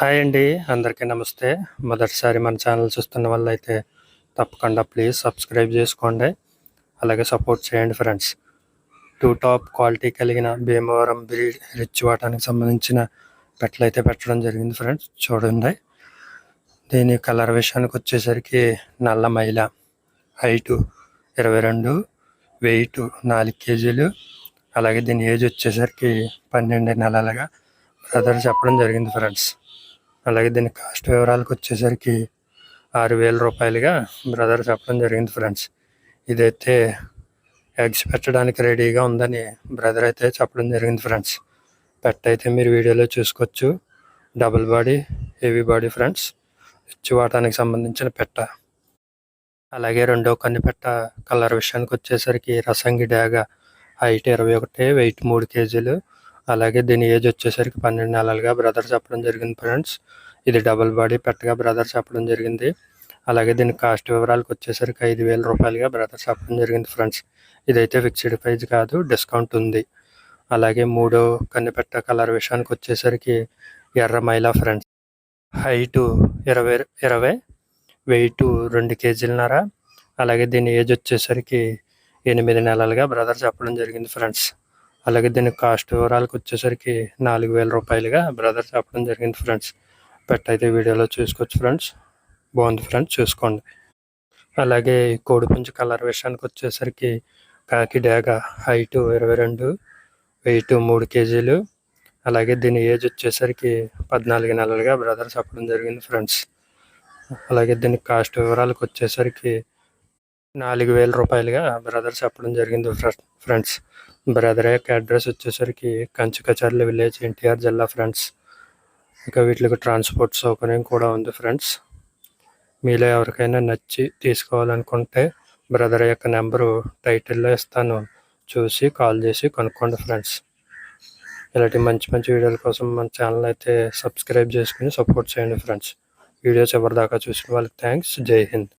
Hi అండి అందరికీ నమస్తే. మొదటిసారి మన ఛానల్ చూస్తున్న వాళ్ళైతే తప్పకుండా ప్లీజ్ సబ్స్క్రైబ్ చేసుకోండి. అలాగే సపోర్ట్ చేయండి ఫ్రెండ్స్. టూ టాప్ క్వాలిటీ కలిగిన భీమవరం బ్రీడ్ రిచ్ వాటానికి సంబంధించిన పెట్టలు అయితే పెట్టడం జరిగింది ఫ్రెండ్స్. చూడండి. దీని కలర్ విషయానికి వచ్చేసరికి నల్ల మైల. హైటు ఇరవై రెండు వెయిట్ నాలుగు కేజీలు. అలాగే దీని ఏజ్ వచ్చేసరికి పన్నెండు నెలలుగా బ్రదర్ చెప్పడం జరిగింది ఫ్రెండ్స్. అలాగే దీని కాస్ట్ వివరాలకు వచ్చేసరికి ఆరు వేల రూపాయలుగా బ్రదర్ చెప్పడం జరిగింది ఫ్రెండ్స్. ఇదైతే ఎగ్స్ పెట్టడానికి రెడీగా ఉందని బ్రదర్ అయితే చెప్పడం జరిగింది ఫ్రెండ్స్. పెట్ట అయితే మీరు వీడియోలో చూసుకోవచ్చు. Double body heavy body friends. ఇచ్చి వాటానికి సంబంధించిన పెట్ట. అలాగే రెండో కన్ను పెట్ట కలర్ విషయానికి వచ్చేసరికి రసంగి డాగ. హైట్ ఇరవై ఒకటి వెయిట్ మూడు కేజీలు. అలాగే దీని ఏజ్ వచ్చేసరికి పన్నెండు నెలలుగా బ్రదర్ చెప్పడం జరిగింది ఫ్రెండ్స్. ఇది డబుల్ బాడీ పెట్టగా బ్రదర్ చెప్పడం జరిగింది. అలాగే దీని కాస్ట్ వివరాలకు వచ్చేసరికి ఐదు వేల రూపాయలుగా బ్రదర్ చెప్పడం జరిగింది ఫ్రెండ్స్. ఇదైతే ఫిక్స్డ్ ప్రైజ్ కాదు డిస్కౌంట్ ఉంది. అలాగే మూడో కన్నెపెట్ట కలర్ విషయానికి వచ్చేసరికి ఎర్ర మైలా ఫ్రెండ్స్. హైటు ఇరవై ఇరవై వెయిట్ రెండు కేజీలన్నర. అలాగే దీని ఏజ్ వచ్చేసరికి ఎనిమిది నెలలుగా బ్రదర్ చెప్పడం జరిగింది ఫ్రెండ్స్. అలాగే దీని కాస్ట్ వివరాలకు వచ్చేసరికి నాలుగు వేల రూపాయలుగా బ్రదర్ చెప్పడం జరిగింది ఫ్రెండ్స్. పెట్ట అయితే వీడియోలో చూసుకోవచ్చు ఫ్రెండ్స్. బాగుంది ఫ్రెండ్స్ చూసుకోండి. అలాగే ఈ కోడిపుంజు కలర్ విషయానికి వచ్చేసరికి కాకి డేగ హైట్ ఇరవై రెండు వెయిట్ మూడు కేజీలు. అలాగే దీని ఏజ్ వచ్చేసరికి పద్నాలుగు నెలలుగా బ్రదర్ చెప్పడం జరిగింది ఫ్రెండ్స్. అలాగే దీని కాస్ట్ వివరాలకు వచ్చేసరికి నాలుగు వేల రూపాయలుగా బ్రదర్ చెప్పడం జరిగింది ఫ్రెండ్స్. బ్రదర్ యొక్క అడ్రస్ వచ్చేసరికి కంచుకచర్ల విలేజ్ ఎన్టీఆర్ జిల్లా ఫ్రెండ్స్. ఇంకా వీటికి ట్రాన్స్పోర్ట్ సౌకర్యం కూడా ఉంది ఫ్రెండ్స్. మీలో ఎవరికైనా నచ్చి తీసుకోవాలనుకుంటే బ్రదర్ యొక్క నెంబరు టైటిల్లో ఇస్తాను. చూసి కాల్ చేసి కొనుక్కోండి ఫ్రెండ్స్. ఇలాంటి మంచి మంచి వీడియోల కోసం మన ఛానల్ అయితే సబ్స్క్రైబ్ చేసుకుని సపోర్ట్ చేయండి ఫ్రెండ్స్. వీడియోస్ ఎవరిదాకా చూసిన వాళ్ళకి థ్యాంక్స్. జై హింద్.